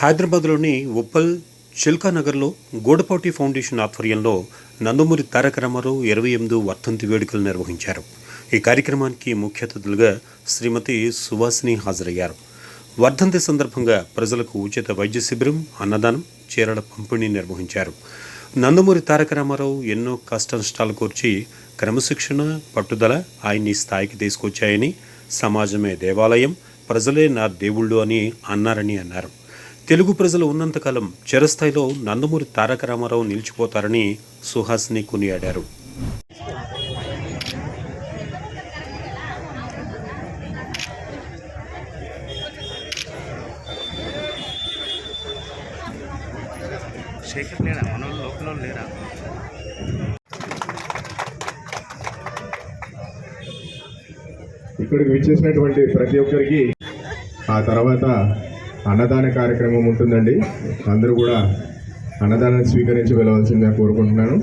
హైదరాబాద్లోని ఉప్పల్ చిల్కా నగర్లో గోడపాటి ఫౌండేషన్ ఆధ్వర్యంలో నందమూరి తారక రామారావు ఇరవై ఎనిమిది వర్ధంతి వేడుకలు నిర్వహించారు. ఈ కార్యక్రమానికి ముఖ్య అతిథులుగా శ్రీమతి సువాసిని హాజరయ్యారు. వర్ధంతి సందర్భంగా ప్రజలకు ఉచిత వైద్య శిబిరం అన్నదానం చీరల పంపిణీ నిర్వహించారు. నందమూరి తారక రామారావు ఎన్నో కష్టనష్టాలు కోర్చి క్రమశిక్షణ పట్టుదల ఆయన్ని స్థాయికి తీసుకొచ్చాయని సమాజమే దేవాలయం ప్రజలే నా దేవుళ్ళు అని అన్నారని అన్నారు. తెలుగు ప్రజలు ఉన్నంతకాలం చిరస్థాయిలో నందమూరి తారక రామారావు నిలిచిపోతారని సుహాసిని కొనియాడారు. శేఖర్ లేరా మన వాళ్ళు లోకల్ వాళ్ళు లేరా? ఇక్కడికి విచ్చేసినటువంటి ప్రతి ఒక్కరికి ఆ తర్వాత అన్నదాన కార్యక్రమం ఉంటుందండి. అందరూ కూడా అన్నదానాన్ని స్వీకరించి వెళ్ళవలసిందిగా కోరుకుంటున్నాను.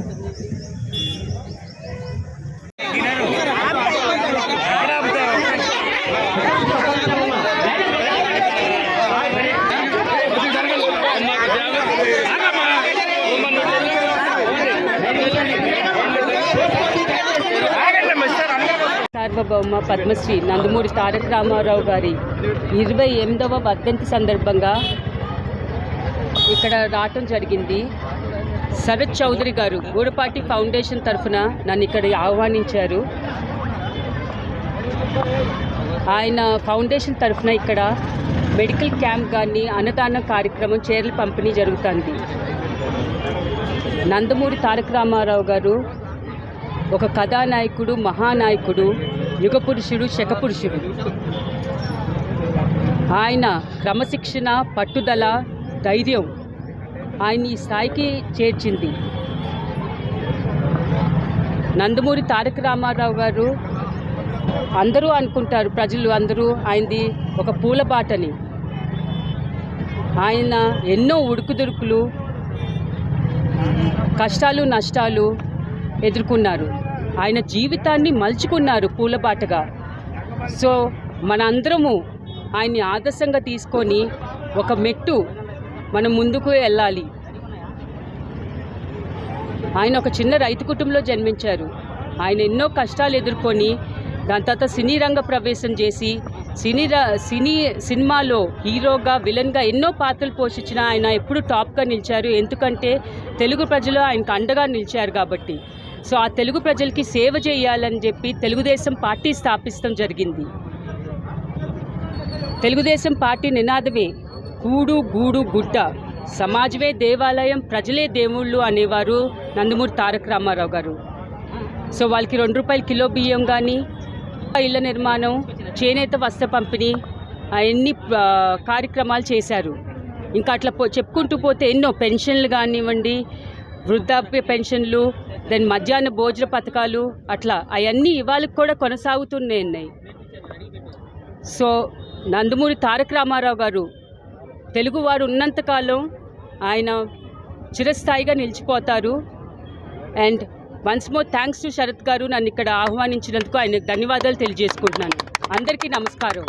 సార్వభౌమ పద్మశ్రీ నందమూరి తారక రామారావు గారి ఇరవై ఎనిమిదవ వర్ధంతి సందర్భంగా ఇక్కడ రావటం జరిగింది. శరత్ చౌదరి గారు గూడపాటి ఫౌండేషన్ తరఫున నన్ను ఇక్కడ ఆహ్వానించారు. ఆయన ఫౌండేషన్ తరఫున ఇక్కడ మెడికల్ క్యాంప్ కానీ అన్నదాన కార్యక్రమం చీరల పంపిణీ జరుగుతుంది. నందమూరి తారక రామారావు గారు ఒక కథానాయకుడు మహానాయకుడు యుగపురుషుడు శకపురుషుడు. ఆయన క్రమశిక్షణ పట్టుదల ధైర్యం ఆయన ఈ స్థాయికి చేర్చింది. నందమూరి తారక రామారావు గారు అందరూ అనుకుంటారు ప్రజలు అందరూ ఆయనది ఒక పూల బాటని. ఆయన ఎన్నో ఉడుకుదురుకులు కష్టాలు నష్టాలు ఎదుర్కొన్నారు. ఆయన జీవితాన్ని మలుచుకున్నారు పూలబాటగా. సో మనందరము ఆయన్ని ఆదర్శంగా తీసుకొని ఒక మెట్టు మనం ముందుకు వెళ్ళాలి. ఆయన ఒక చిన్న రైతు కుటుంబంలో జన్మించారు. ఆయన ఎన్నో కష్టాలు ఎదుర్కొని దాని తర్వాత సినీ రంగ ప్రవేశం చేసి సినీ ర- సినీ సినిమాలో హీరోగా విలన్గా ఎన్నో పాత్రలు పోషించిన ఆయన ఎప్పుడు టాప్గా నిలిచారు. ఎందుకంటే తెలుగు ప్రజలు ఆయనకు అండగా నిలిచారు కాబట్టి. సో ఆ తెలుగు ప్రజలకి సేవ చేయాలని చెప్పి తెలుగుదేశం పార్టీ స్థాపించడం జరిగింది. తెలుగుదేశం పార్టీ నినాదమే కూడు గూడు గుడ్డ సమాజమే దేవాలయం ప్రజలే దేవుళ్ళు అనేవారు నందమూరి తారక రామారావు గారు. సో వాళ్ళకి రెండు రూపాయల కిలో బియ్యం కానీ ఇళ్ళ నిర్మాణం చేనేత వస్త్ర పంపిణీ అన్ని కార్యక్రమాలు చేశారు. ఇంకా అట్లా పో చెప్పుకుంటూ పోతే ఎన్నో పెన్షన్లు కానివ్వండి వృద్ధాప్య పెన్షన్లు దెన్ మధ్యాహ్న భోజన పథకాలు అట్లా అవన్నీ ఇవాళకి కూడా కొనసాగుతూనే ఉన్నాయి సో నందమూరి తారక రామారావు గారు తెలుగువారు ఉన్నంతకాలం ఆయన చిరస్థాయిగా నిలిచిపోతారు. And once more thanks to Sharath గారు నన్ను ఇక్కడ ఆహ్వానించినందుకు ఆయనకు ధన్యవాదాలు తెలియజేసుకుంటున్నాను. అందరికీ నమస్కారం.